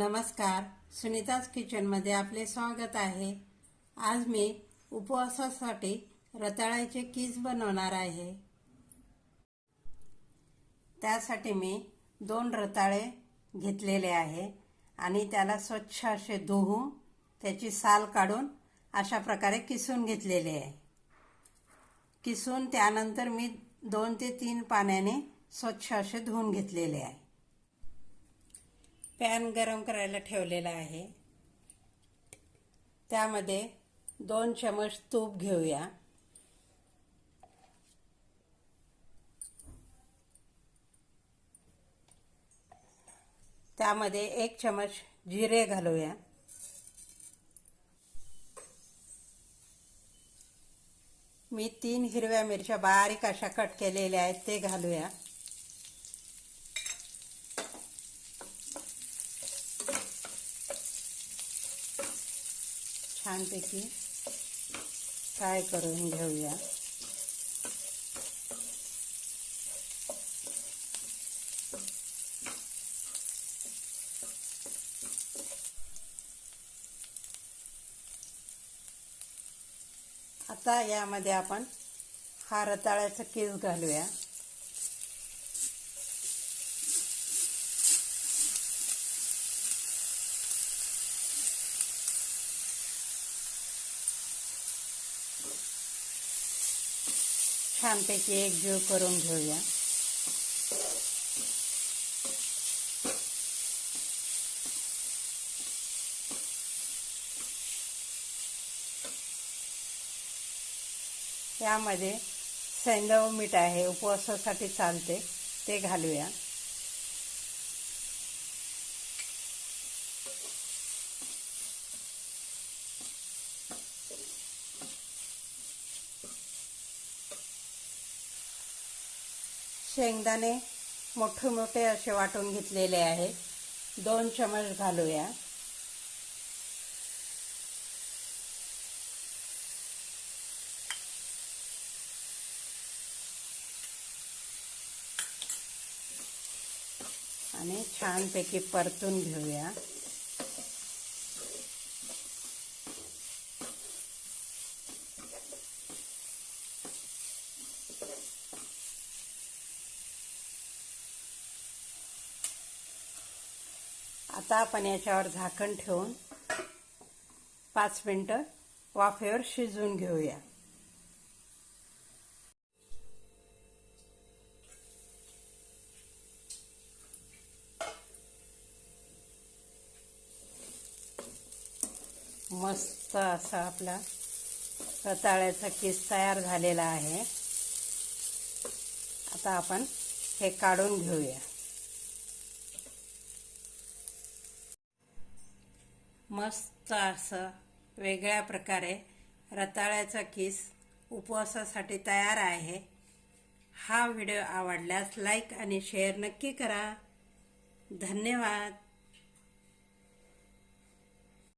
नमस्कार. सुनीताज किचनमध्ये आपले स्वागत आहे. आज मी उपवासासाठी रताळ्याचे किस बनवणार आहे. त्यासाठी मी दोन रताळे घेतलेले आहे आणि त्याला स्वच्छ असे धुवून त्याची साल काढून अशा प्रकारे किसून घेतलेले आहे. किसून त्यानंतर मी दोन ते तीन पाण्याने स्वच्छ असे धुवून घेतलेले आहे. पॅन गरम करायला ठेवलेला आहे. त्यामध्ये दोन चमच तूप घेऊया. त्यामध्ये एक चमच जिरे घालूया. मी तीन हिरव्या मिरच्या बारीक अशा कट केलेल्या आहेत ते घालूया. छानपैकी फ्राय करून घेऊया. आता यामध्ये आपण हा रताळ्याचा केस घालूया. छानपैकी एकजीव करून घेऊया. यामध्ये सैंदव मीठ आहे उपवासासाठी चालते ते घालूया. शेंगदाणे मोठे मोठे असे वाटून घेतलेले आहे दोन चमच घालूया. आणि छानपैकी परतून घेऊया. आता आपण याच्यावर झाकण ठेवून पाच मिनटं वाफेवर शिजवून घेऊया. मस्त असा आपला रताळ्याचा केस तयार झालेला आहे. आता आपण हे काढून घेऊया. मस्त असं वेगळ्या प्रकारे रताळ्याचा किस उपवासासाठी तयार आहे. हा व्हिडिओ आवडल्यास लाईक आणि शेअर नक्की करा. धन्यवाद.